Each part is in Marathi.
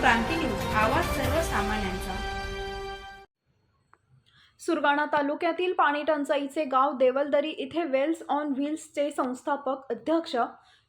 क्रांती न्यूज आवाज सर्वसामान्यांचा. सुरगाणा तालुक्यातील पाणी टंचाईचे गाव देवलदरी इथे वेल्स ऑन व्हील्सचे संस्थापक अध्यक्ष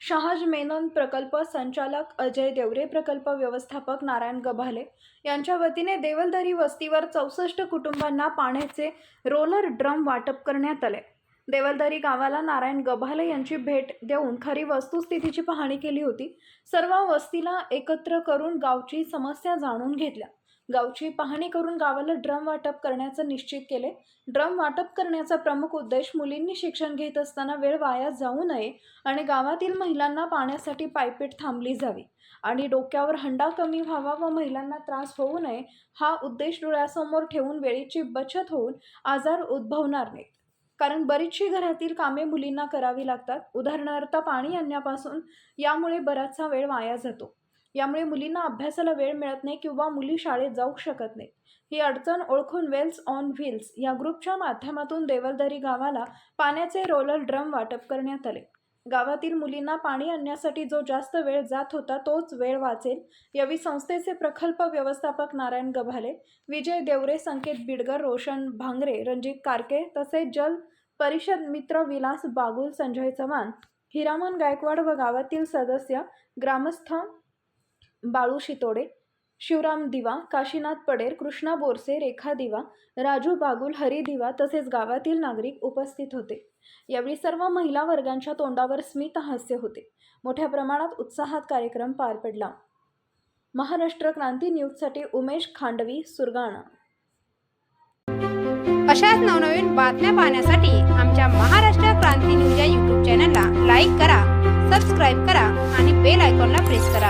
शहाज मेनन प्रकल्प संचालक अजय देवरे प्रकल्प व्यवस्थापक नारायण गभाले यांच्या वतीने देवलदरी वस्तीवर चौसष्ट कुटुंबांना पाण्याचे रोलर ड्रम वाटप करण्यात आले. देवलदरी गावाला नारायण गभाले यांची भेट देऊन खरी वस्तुस्थितीची पाहणी केली होती. सर्व वस्तीला एकत्र करून गावची समस्या जाणून घेतल्या. गावची पाहणी करून गावाला ड्रम वाटप करण्याचं निश्चित केले. ड्रम वाटप करण्याचा प्रमुख उद्देश मुलींनी शिक्षण घेत असताना वेळ वाया जाऊ नये आणि गावातील महिलांना पाण्यासाठी पायपीट थांबली जावी आणि डोक्यावर हंडा कमी व्हावा व महिलांना त्रास होऊ नये हा उद्देश डोळ्यासमोर ठेवून वेळेची बचत होऊन आजार उद्भवणार नाहीत. कारण बरीचशी घरातील कामे मुलींना करावी लागतात. उदाहरणार्थ पाणी आणण्यापासून यामुळे बराचसा वेळ वाया जातो. यामुळे मुलींना अभ्यासाला वेळ मिळत नाही किंवा मुली शाळेत जाऊ शकत नाहीत. ही अडचण ओळखून वेल्स ऑन व्हील्स या ग्रुपच्या माध्यमातून देवलदरी गावाला पाण्याचे रोलर ड्रम वाटप करण्यात आले. गावातील मुलींना पाणी आणण्यासाठी जो जास्त वेळ जात होता तोच वेळ वाचेल. यावेळी संस्थेचे प्रकल्प व्यवस्थापक नारायण गभाले विजय देवरे संकेत बिडगर रोशन भांगरे रणजित कारके तसेच जल परिषद मित्र विलास बागुल संजय चव्हाण हिरामन गायकवाड व गावातील सदस्य ग्रामस्थ बाळू शितोडे शिवराम दिवा काशीनाथ पडेर कृष्णा बोरसे रेखा दिवा राजू बागुल हरी दिवा तसेच गावातील नागरिक उपस्थित होते. यावेळी सर्व महिला वर्गांच्या तोंडावर स्मित हास्य होते. मोठ्या प्रमाणात उत्साहात कार्यक्रम पार पडला. महाराष्ट्र क्रांती न्यूजसाठी उमेश खांडवी सुरगाणा. अशाच नवनवीन बातम्या पाहण्यासाठी आमच्या महाराष्ट्र क्रांती न्यूज या यूट्यूब चॅनलला लाईक करा सबस्क्राईब करा आणि बेल आयकॉनला प्रेस करा.